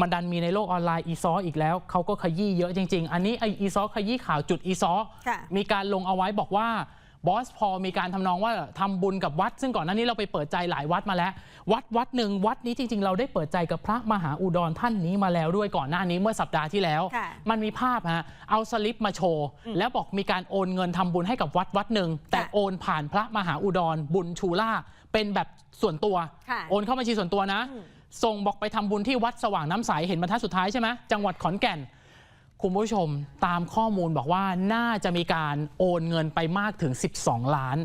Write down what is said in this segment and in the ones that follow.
มันดันมีในโลกออนไลน์อีซออีกแล้วเขาก็ขยี้เยอะจริง ๆ อันนี้ไออีซอขยี้ข่าวจุดอีซอค่ะมีการลงเอาไว้บอกว่าบอสพอมีการทำนองว่าทำบุญกับวัด ซึ่งก่อนหน้านี้เราไปเปิดใจหลายวัดมาแล้ว วัดวัดหนึ่งวัดนี้จริง ๆ เราได้เปิดใจกับพระมหาอุดรท่านนี้มาแล้วด้วยก่อนหน้านี้เมื่อสัปดาห์ที่แล้วค่ะมันมีภาพฮะเอาสลิปมาโชว์ แล้วบอกมีการโอนเงินทำบุญให้กับวัดวัดหนึ่งแต่โอนผ่านพระมหาอุดรบุญชูล่าเป็นแบบส่วนตัวค่ะโอนเข้าบัญชีส่วนตัวนะอืม ส่งบอกไปทำบุญที่วัดสว่างน้ำใสเห็นบรรทัดสุดท้ายใช่ไหมจังหวัดขอนแก่น คุณผู้ชมตามข้อมูลบอกว่าน่าจะมีการโอนเงินไปมากถึง 12 ล้าน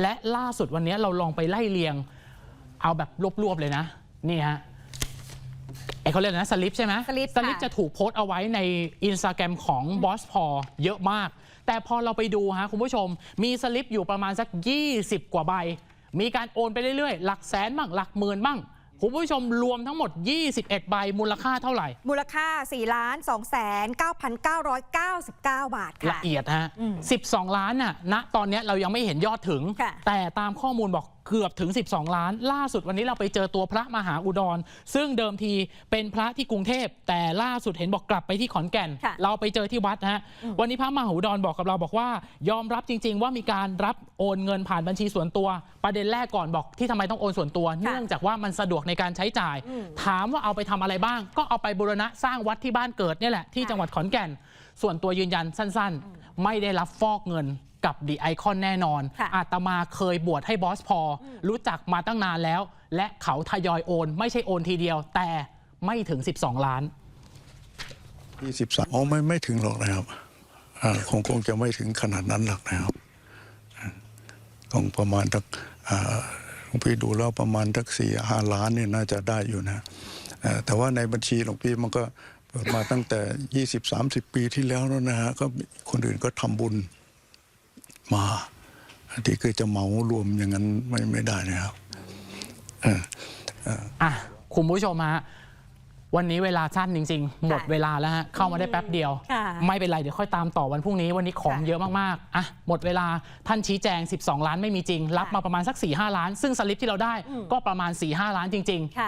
และล่าสุดวันนี้เราลองไปไล่เรียง เอาแบบรวบๆเลยนะ นี่ฮะไอเขาเรียกอะไรนะสลิปใช่ไหมสลิปสลิปค่ะจะถูกโพสต์เอาไว้ในอินสตาแกรมของบอสพอเยอะมาก แต่พอเราไปดูฮะคุณผู้ชม มีสลิปอยู่ประมาณสัก 20 กว่าใบ มีการโอนไปเรื่อยๆ หลักแสนบ้างหลักหมื่นบ้าง คุณผู้ชมรวมทั้งหมด 21 ใบมูลค่าเท่าไหร่ มูลค่า4ล้าน2แสน9,999 บาทละค่ะเอียดฮะ อืม12 ล้านน่ะ ณ ตอนเนี้ยเรายังไม่เห็นยอดถึง ค่ะ แต่ตามข้อมูลบอก เกือบถึง 12 ล้าน ล่าสุดวันนี้เราไปเจอตัวพระมหาอุดร ซึ่งเดิมทีเป็นพระที่กรุงเทพ แต่ล่าสุดเห็นบอกกลับไปที่ขอนแก่น ค่ะเราไปเจอที่วัดนะฮะวันนี้พระมหาอุดรบอกกับเราบอกว่ายอมรับจริง ๆ ว่ามีการรับโอนเงินผ่านบัญชีส่วนตัว ประเด็นแรกก่อนบอกที่ทำไมต้องโอนส่วนตัว เนื่องจากว่ามันสะดวกในการใช้จ่าย อืม ถามว่าเอาไปทำอะไรบ้าง ก็เอาไปบูรณะสร้างวัดที่บ้านเกิดเนี่ยแหละที่ค่ะ จังหวัดขอนแก่น ส่วนตัวยืนยันสั้น ๆ ไม่ได้รับฟอกเงิน กับดีไอคอนแน่นอน ค่ะ อาตมาเคยบวชให้บอสพออรู้จักมาตั้งนานแล้ว และเขาทยอยโอน ไม่ใช่โอนทีเดียว แต่ไม่ถึง 12 ล้าน ยี่สิบสามอ๋อไม่ไม่ถึงหรอกนะครับอ่าคงคงจะไม่ถึงขนาดนั้นหรอกนะครับอ่าคงประมาณทักอ่าหลวงพี่ดูแล้วประมาณทักสี่ห้าล้านเนี่ยน่าจะได้อยู่นะอ่าแต่ว่าในบัญชีหลวงพี่มันก็เปิดมาตั้งแต่ยี่สิบสามสิบปีที่แล้วแล้วนะฮะก็คนอื่นก็ทำบุญ มาอันที่คือจะเหมารวมอย่างนั้นไม่ไม่ได้นะครับเอออะคุณผู้ชมฮะวันนี้เวลาสั้นจริง ๆ หมดเวลาแล้วฮะเข้ามาได้แป๊บเดียวค่ะไม่เป็นไรเดี๋ยวค่อยตามต่อวันพรุ่งนี้วันนี้ของค่ะเยอะมากๆอะหมดเวลาท่านชี้แจง 12 ล้านไม่มีจริง รับมาประมาณสัก4-5ล้าน ซึ่งสลิปที่เราได้ก็ประมาณ4-5ล้านจริงๆค่ะ